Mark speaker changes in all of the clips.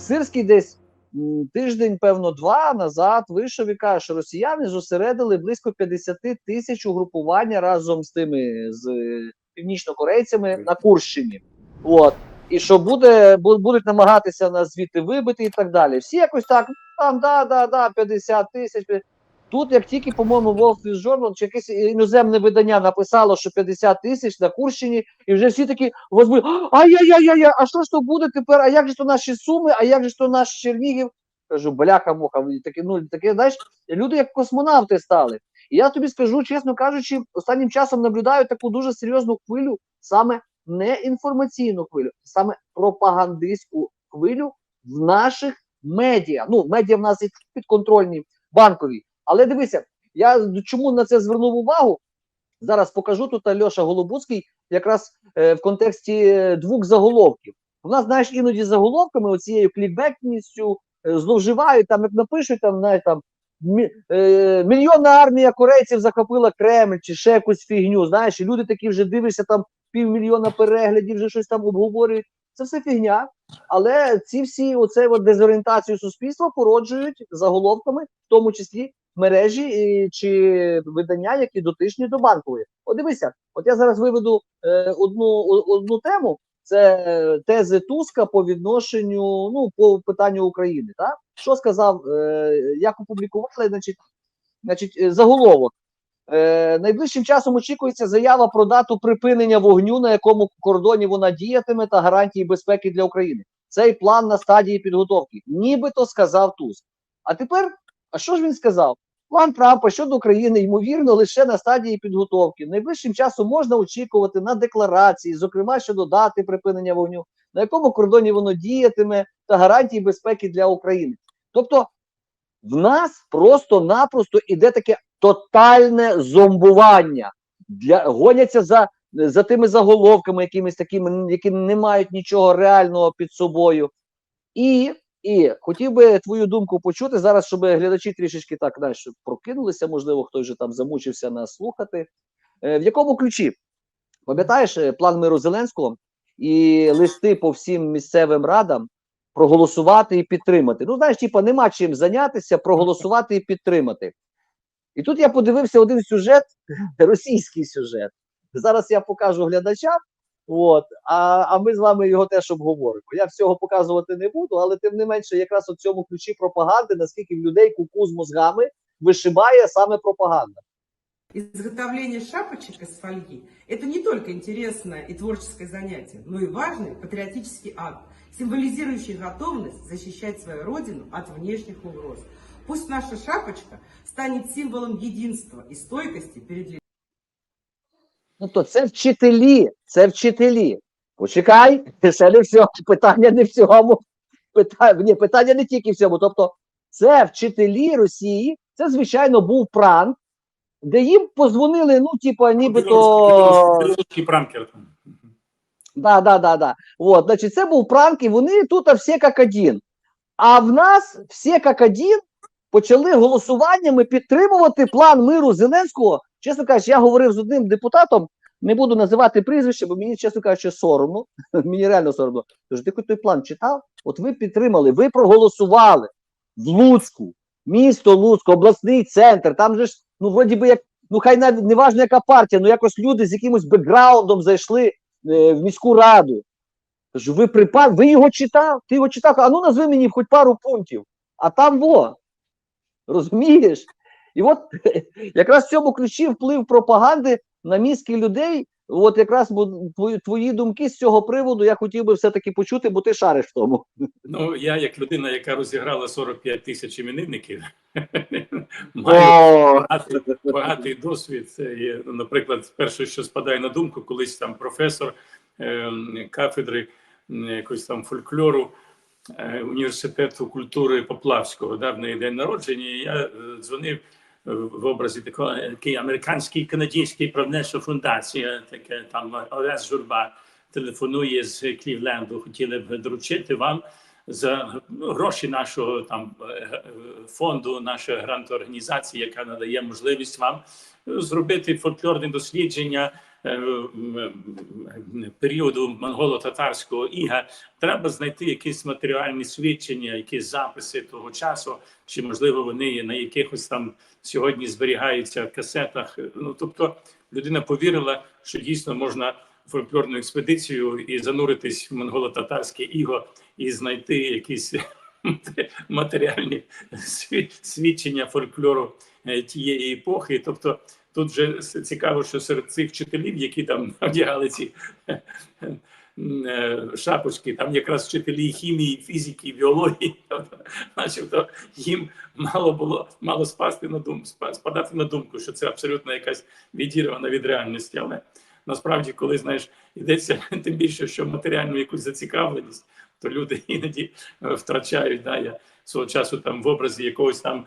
Speaker 1: Сирський десь тиждень, певно, два назад вийшов і каже, що росіяни зосередили близько 50 тисяч угрупування разом з тими з північнокорейцями на Курщині. От. І що буде, будуть намагатися нас звідти вибити і так далі. Всі якось так, там, да, да, да, 50 тисяч. Тут, як тільки, по-моєму, Wall Street Journal чи якесь іноземне видання написало, що 50 тисяч на Курщині, і вже всі такі возьмуть, ай-яй-яй-яй, а що ж то буде тепер? А як же то наші суми, а як же то наш Чернігів? Кажу, бляха-муха, таке, ну таке, знаєш, люди як космонавти стали. І я тобі скажу, чесно кажучи, останнім часом наблюдаю таку дуже серйозну хвилю, саме не інформаційну хвилю, саме пропагандистську хвилю в наших медіа. Ну, медіа в нас і підконтрольні банкові. Але дивися, я чому на це звернув увагу? Зараз покажу тут Альоша Голобуцький, якраз е, в контексті е, двох заголовків. У нас, знаєш, іноді заголовками, оцією клікбекністю, е, зловживають, там, як напишуть, там, знаєш, там, мі, е, мільйонна армія корейців захопила Кремль чи ще якусь фігню. Знаєш, і люди такі вже дивишся, там півмільйона переглядів, вже щось там обговорюють. Це все фігня. Але ці всі оце от дезорієнтацію суспільства породжують заголовками, в тому числі мережі чи видання, які дотичні до банкової. От дивися, от я зараз виведу е, одну, одну тему. Це тези Туска по відношенню, ну, по питанню України. Так? Що сказав, е, як опублікували, значить, значить, е, заголовок. Е, найближчим часом очікується заява про дату припинення вогню, на якому кордоні вона діятиме, та гарантії безпеки для України. Цей план на стадії підготовки. Нібито сказав Туск. А тепер, а що ж він сказав? План Трампа щодо України, ймовірно, лише на стадії підготовки. Найближчим часом можна очікувати на декларації, зокрема щодо дати припинення вогню, на якому кордоні воно діятиме, та гарантії безпеки для України. Тобто, в нас просто-напросто іде таке тотальне зомбування. Для, гоняться за, за тими заголовками, якимись такими, які не мають нічого реального під собою. І, і хотів би твою думку почути зараз, щоб глядачі трішечки так знаєш, прокинулися, можливо, хтось вже там замучився нас слухати. Е, в якому ключі? Пам'ятаєш е, план миру Зеленського і листи по всім місцевим радам проголосувати і підтримати. Ну, знаєш, типа, нема чим зайнятися, проголосувати і підтримати. І тут я подивився один сюжет, російський сюжет. Зараз я покажу глядачам, от, а, а ми з вами його теж обговоримо. Я всього показувати не буду, але тим не менше, якраз у цьому ключі пропаганди, наскільки в людей куку з мозгами вишибає саме пропаганда.
Speaker 2: Изготовление шапочек из фольги – это не только интересное и творческое занятие, но и важный патриотический акт, символизирующий готовность защищать свою родину от внешних угроз. Пусть наша шапочка станет символом единства и стойкости перед.
Speaker 1: Ну то це вчителі, це вчителі. Почекай, ще не все. Питання не в цьому. Питання, ні, питання не тільки в цьому. Тобто, це вчителі Росії, це, звичайно, був пранк, де їм позвонили, ну, типа, нібито.
Speaker 3: Пранкер.
Speaker 1: Да, да, да, да. Вот, значить, це був пранк, і вони тут всі як один. А в нас всі як один почали голосуваннями підтримувати план миру Зеленського. Чесно кажучи, я говорив з одним депутатом, не буду називати прізвище, бо мені, чесно кажучи, соромно. мені реально соромно. Тож ти той план читав? От ви підтримали, ви проголосували в Луцьку, місто Луцьк, обласний центр. Там же ж, ну, вроді би, як, ну хай навіть не важно, яка партія, ну якось люди з якимось бекграундом зайшли е, в міську раду. Кажу, ви припад, ви його читав? Ти його читав? А ну назви мені хоч пару пунктів. А там во. Розумієш? І от якраз в цьому ключі вплив пропаганди на мізки людей. От якраз твої, твої думки з цього приводу я хотів би все-таки почути, бо ти шариш в тому.
Speaker 3: Ну, я, як людина, яка розіграла 45 тисяч іменинників, маю багатий, багатий досвід. Наприклад, перше, що спадає на думку, колись там професор е, кафедри якогось там фольклору е, університету культури Поплавського, да, в неї день народження. і Я е, дзвонив в образі такої американської канадської канадський фундації, таке там Орес Журба телефонує з Клівленду. Хотіли б доручити вам за ну, гроші нашого там е, е, фонду, нашої грантоорганізації, яка надає можливість вам е, зробити фольклорне дослідження періоду монголо-татарського іга, треба знайти якісь матеріальні свідчення, якісь записи того часу, чи можливо вони на якихось там сьогодні зберігаються в касетах. Ну тобто людина повірила, що дійсно можна фольклорну експедицію і зануритись в монголо-татарське іго і знайти якісь матеріальні свідчення фольклору е, тієї епохи. Тобто, тут вже с- цікаво, що серед цих вчителів, які там одягали ці е, шапочки, там якраз вчителі хімії, фізики, біології, тобто, начебто їм мало було мало спасти на думку, спадати на думку, що це абсолютно якась відірвана від реальності. Але насправді, коли знаєш, йдеться тим більше, що матеріальну якусь зацікавленість, то люди іноді е, втрачають. Да, я свого часу там в образі якогось там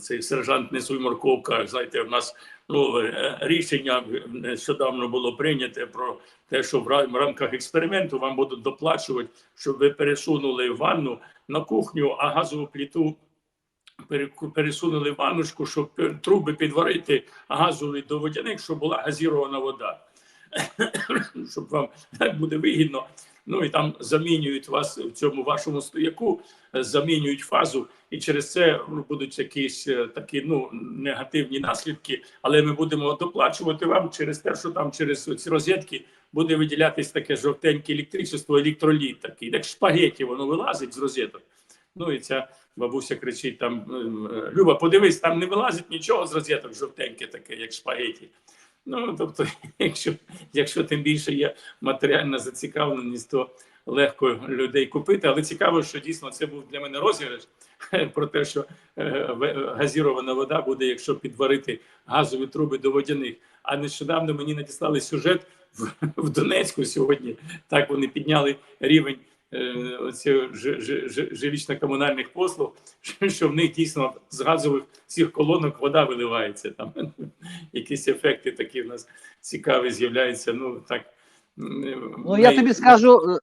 Speaker 3: цей сержант Несуй Морковка. Знаєте, в нас ну, е, рішення нещодавно було прийняте про те, що в рамках експерименту вам будуть доплачувати, щоб ви пересунули ванну на кухню, а газову пліту пересунули в ванночку, щоб е, труби підварити газові до водяних, щоб була газірована вода. щоб вам так буде вигідно. Ну і там замінюють вас в цьому вашому стояку, е, замінюють фазу, і через це ну, будуть якісь е, такі ну негативні наслідки. Але ми будемо доплачувати вам через те, що там через ці розетки буде виділятись таке жовтеньке електричество, електроліт такий, як шпагеті, воно вилазить з розеток. Ну і ця бабуся кричить: там ем, е, Люба, подивись, там не вилазить нічого з розеток жовтеньке, таке, як шпагеті. Ну тобто, якщо, якщо тим більше є матеріальна зацікавленість, то легко людей купити. Але цікаво, що дійсно це був для мене розіграш про те, що е, газірована вода буде, якщо підварити газові труби до водяних. А нещодавно мені надіслали сюжет в, в Донецьку сьогодні. Так вони підняли рівень жилищно-комунальних послуг, що, в них дійсно з газових цих колонок вода виливається. Там якісь ефекти такі в нас цікаві з'являються. Ну так
Speaker 1: Ну я тобі скажу, е,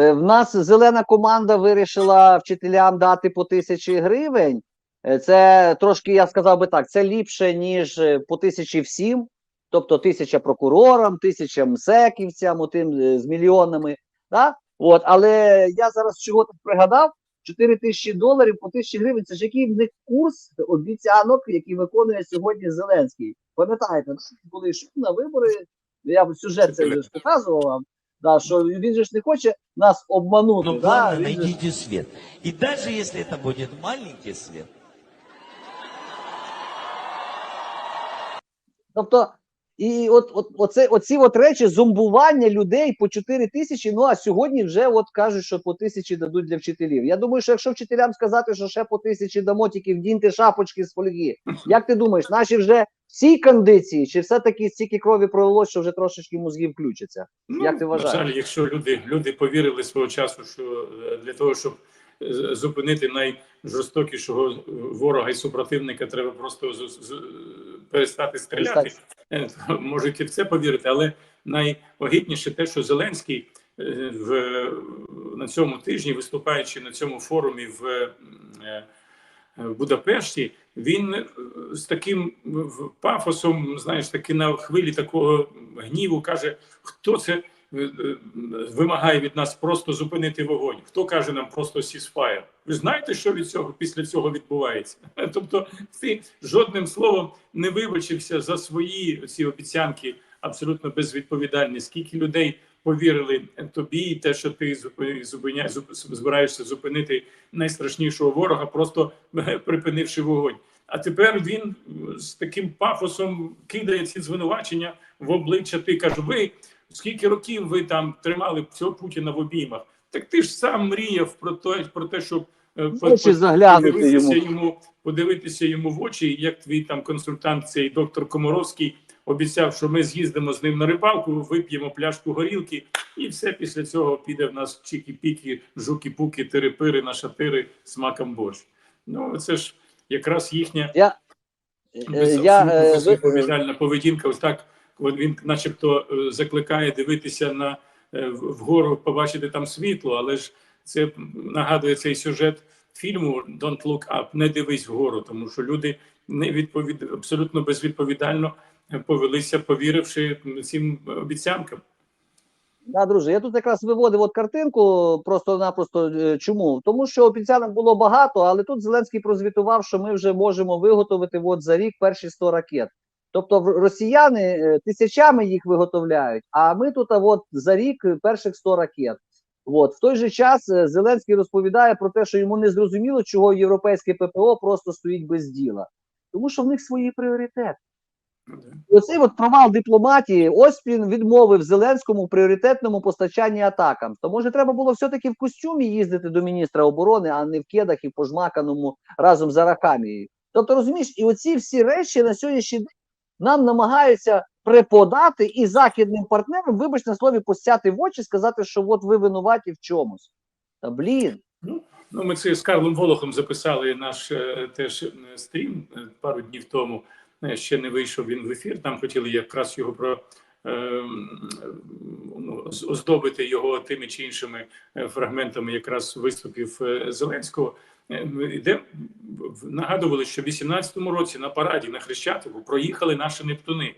Speaker 1: е, в нас зелена команда вирішила вчителям дати по тисячі гривень. Е, Це трошки, я сказав би так, це ліпше, ніж е, по тисячі всім. Тобто тисяча прокурорам, тисяча МСЕКівцям, отим е, з мільйонами. Да? От, але я зараз чого так пригадав: 4 тисячі доларів по тисячі гривень. Це ж який в них курс обіцянок, який виконує сьогодні Зеленський. Пам'ятаєте, коли йшов на вибори, я сюжет це вже показував вам. Да, що він же ж не хоче нас обманути.
Speaker 4: Но
Speaker 1: да?
Speaker 4: главное,
Speaker 1: він
Speaker 4: найдите свет. И даже если это будет маленький свет,
Speaker 1: Тобто, і от, от оце, оці от речі, зомбування людей по 4 тисячі. Ну а сьогодні вже от кажуть, що по тисячі дадуть для вчителів. Я думаю, що якщо вчителям сказати, що ще по тисячі дамо, тільки вдіньте шапочки з фольги. Як ти думаєш, наші вже всі кондиції, чи все-таки стільки крові пролилось, що вже трошечки мозги включаться? Як ти
Speaker 3: на жаль, якщо люди, люди повірили свого часу, що е, для того, щоб е, зупинити найжорстокішого ворога і супротивника, треба просто з, з- перестати стріляти. Е, Можуть і в це повірити, але найогідніше те, що Зеленський е, в на цьому тижні, виступаючи на цьому форумі в, е, в Будапешті, він з таким пафосом, знаєш, таки на хвилі такого гніву каже, хто це вимагає від нас просто зупинити вогонь. Хто каже нам просто сісфаєр? Ви знаєте, що від цього після цього відбувається? Тобто, ти жодним словом не вибачився за свої ці обіцянки абсолютно безвідповідальні. Скільки людей повірили тобі, і те, що ти зупи- зупиня, збираєшся зупинити найстрашнішого ворога, просто припинивши вогонь. А тепер він з таким пафосом кидає ці звинувачення в обличчя. Ти каже, ви скільки років ви там тримали цього Путіна в обіймах? Так ти ж сам мріяв про те, про те, щоб
Speaker 1: Очі заглянути йому.
Speaker 3: йому, подивитися йому в очі, як твій там консультант, цей доктор Комаровський обіцяв, що ми з'їздимо з ним на рибалку, вип'ємо пляшку горілки, і все після цього піде в нас чікі-піки, жуки-пуки, тири-пири, нашатири, смаком борщ. Ну це ж якраз їхня
Speaker 1: Я, е, я,
Speaker 3: абсолютно
Speaker 1: е, ви-
Speaker 3: поведінка. Ось так, він, начебто, е, закликає дивитися на е, вгору, побачити там світло, але ж це нагадує цей сюжет фільму Don't Look Up, не дивись вгору, тому що люди не відповід абсолютно безвідповідально повелися, повіривши цим обіцянкам.
Speaker 1: Да, друже, я тут якраз виводив от картинку просто-напросто е, чому? Тому що обіцянок було багато, але тут Зеленський прозвітував, що ми вже можемо виготовити от за рік перші 100 ракет. Тобто росіяни е, тисячами їх виготовляють, а ми тут от за рік перших 100 ракет. От в той же час е, Зеленський розповідає про те, що йому не зрозуміло, чого європейське ППО просто стоїть без діла, тому що в них свої пріоритети. І Оцей от провал дипломатії, ось він відмовив Зеленському в пріоритетному постачанні атакам. То може треба було все-таки в костюмі їздити до міністра оборони, а не в кедах і пожмаканому разом з Арахамією. Тобто, розумієш, і оці всі речі на сьогоднішній день нам намагаються преподати і західним партнерам, вибач на слові, постяти в очі, сказати, що от ви винуваті в чомусь. Та блін.
Speaker 3: Ну, ми це з Карлом Волохом записали наш е, теж е, стрім е, пару днів тому. Ще не вийшов він в ефір. Там хотіли якраз його про ну, оздобити його тими чи іншими фрагментами якраз виступів Зеленського. Е, Де нагадували, що в 18-му році на параді на Хрещатику проїхали наші Нептуни.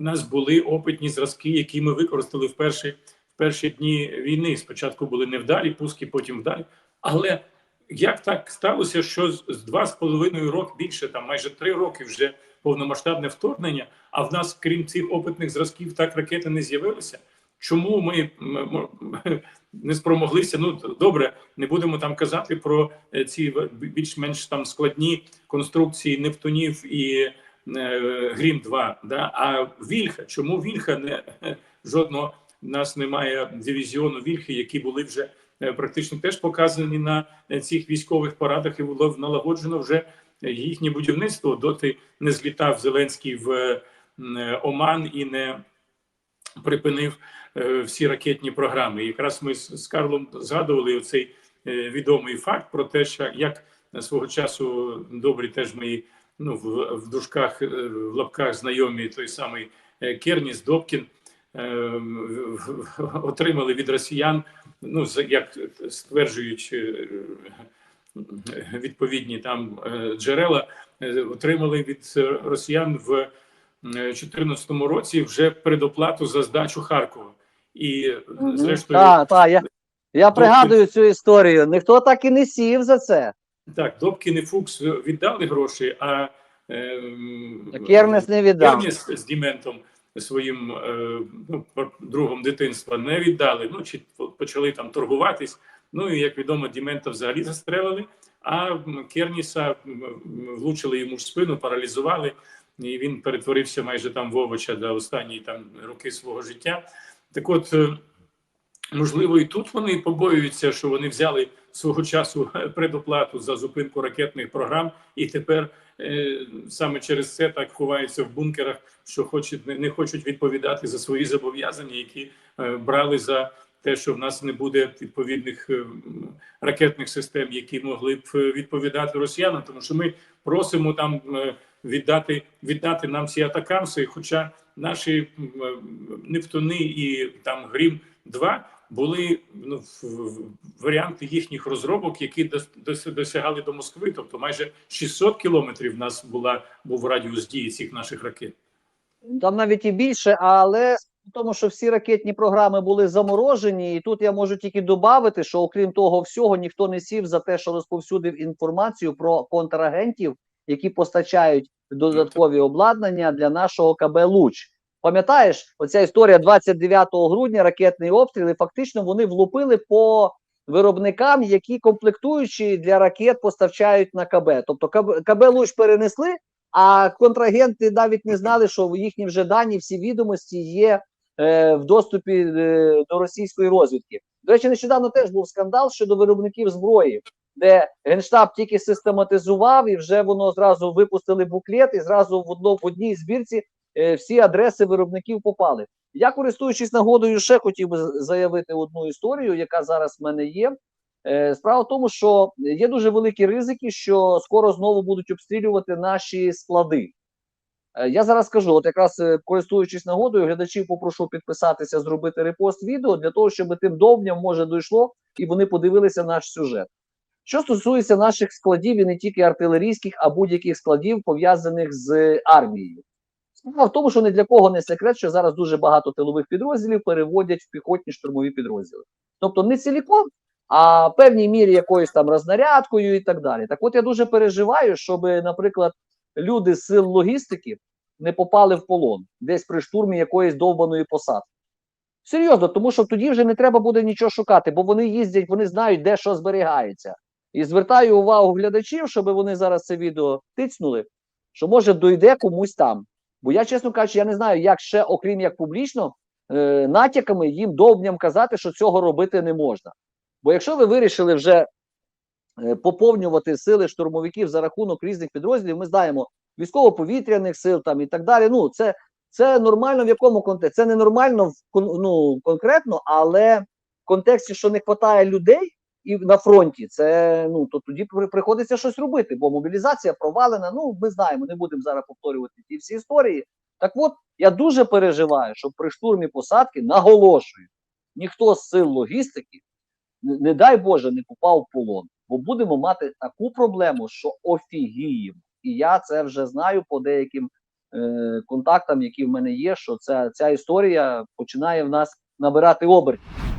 Speaker 3: У нас були опитні зразки, які ми використали в перші, в перші дні війни. Спочатку були невдалі пуски, потім вдалі. Але як так сталося, що з два з половиною роки більше, там майже три роки вже повномасштабне вторгнення, а в нас, крім цих опитних зразків, так ракети не з'явилися? Чому ми не спромоглися? Ну добре, не будемо там казати про е, ці більш-менш там складні конструкції Нептунів і Грім 2 да? А Вільха, чому Вільха не жодного нас немає дивізіону Вільхи, які були вже е, практично теж показані на е, цих військових парадах, і було налагоджено вже е, їхнє будівництво. Доти не злітав Зеленський в е, Оман і не припинив е, всі ракетні програми. Якраз ми з, Карлом згадували оцей е, відомий факт про те, що як свого часу добрі теж мої ну в, в дужках, е, в лапках знайомі той самий е, Керніс Добкін. е, Отримали від росіян, ну як стверджують відповідні там джерела, отримали від росіян в 2014 році вже предоплату за здачу Харкова. І зрештою,
Speaker 1: Так, так, я, я пригадую цю історію. Ніхто так і не сів за це.
Speaker 3: Так, Добкін і Фукс віддали гроші, а е,
Speaker 1: Кернес не віддав.
Speaker 3: Кернес з Діментом своїм е, ну, другом дитинства не віддали. Ну чи почали там торгуватись. Ну і як відомо, Дімента взагалі застрелили, а Керніса влучили йому в спину, паралізували, і він перетворився майже там в овоча до останні там роки свого життя. Так от. Можливо, і тут вони побоюються, що вони взяли свого часу предоплату за зупинку ракетних програм, і тепер е, саме через це так ховаються в бункерах, що хочуть не, не хочуть відповідати за свої зобов'язання, які е, брали за те, що в нас не буде відповідних е, ракетних систем, які могли б е, відповідати росіянам, тому що ми просимо там е, віддати віддати нам ці атакамси, хоча наші е, Нептуни і там Грім 2 були ну, варіанти їхніх розробок, які дос- дос- досягали до Москви. Тобто майже 600 кілометрів нас була був радіус дії цих наших ракет.
Speaker 1: Там навіть і більше, але тому, що всі ракетні програми були заморожені, і тут я можу тільки додати, що окрім того всього, ніхто не сів за те, що розповсюдив інформацію про контрагентів, які постачають додаткові обладнання для нашого КБ Луч. Пам'ятаєш, оця історія 29 грудня, ракетний обстріл, і фактично вони влупили по виробникам, які комплектуючі для ракет постачають на КБ. Тобто КБ, Луч перенесли, а контрагенти навіть не знали, що їхні вже дані, всі відомості є е, в доступі е, до російської розвідки. До речі, нещодавно теж був скандал щодо виробників зброї, де генштаб тільки систематизував і вже воно зразу випустили буклет, і зразу в одно в одній збірці всі адреси виробників попали. Я користуючись нагодою, ще хотів би заявити одну історію, яка зараз в мене є. Е, Справа в тому, що є дуже великі ризики, що скоро знову будуть обстрілювати наші склади. Е, Я зараз скажу, от якраз е, користуючись нагодою, глядачів попрошу підписатися, зробити репост відео для того, щоб тим довням може дійшло і вони подивилися наш сюжет. Що стосується наших складів і не тільки артилерійських, а будь-яких складів пов'язаних з армією. Справа в тому, що ні для кого не секрет, що зараз дуже багато тилових підрозділів переводять в піхотні штурмові підрозділи. Тобто не ціліком, а в певній мірі якоюсь там рознарядкою і так далі. Так от я дуже переживаю, щоб, наприклад, люди з сил логістики не попали в полон десь при штурмі якоїсь довбаної посадки. Серйозно, тому що тоді вже не треба буде нічого шукати, бо вони їздять, вони знають, де що зберігається. І звертаю увагу глядачів, щоб вони зараз це відео тицнули, що може дойде комусь там. Бо я, чесно кажучи, я не знаю, як ще, окрім як публічно, е, натяками їм довбням казати, що цього робити не можна. Бо якщо ви вирішили вже е, поповнювати сили штурмовиків за рахунок різних підрозділів, ми знаємо військово-повітряних сил там і так далі. Ну, це, це нормально в якому контексті? Це не нормально в ну, конкретно, але в контексті, що не вистачає людей і на фронті, це ну то тоді приходиться щось робити, бо мобілізація провалена. Ну, ми знаємо, не будемо зараз повторювати ті всі історії. Так от я дуже переживаю, що при штурмі посадки наголошую, ніхто з сил логістики, не, дай Боже, не попав в полон, бо будемо мати таку проблему, що офігіємо. І я це вже знаю по деяким е, контактам, які в мене є, що ця, ця історія починає в нас набирати обертів.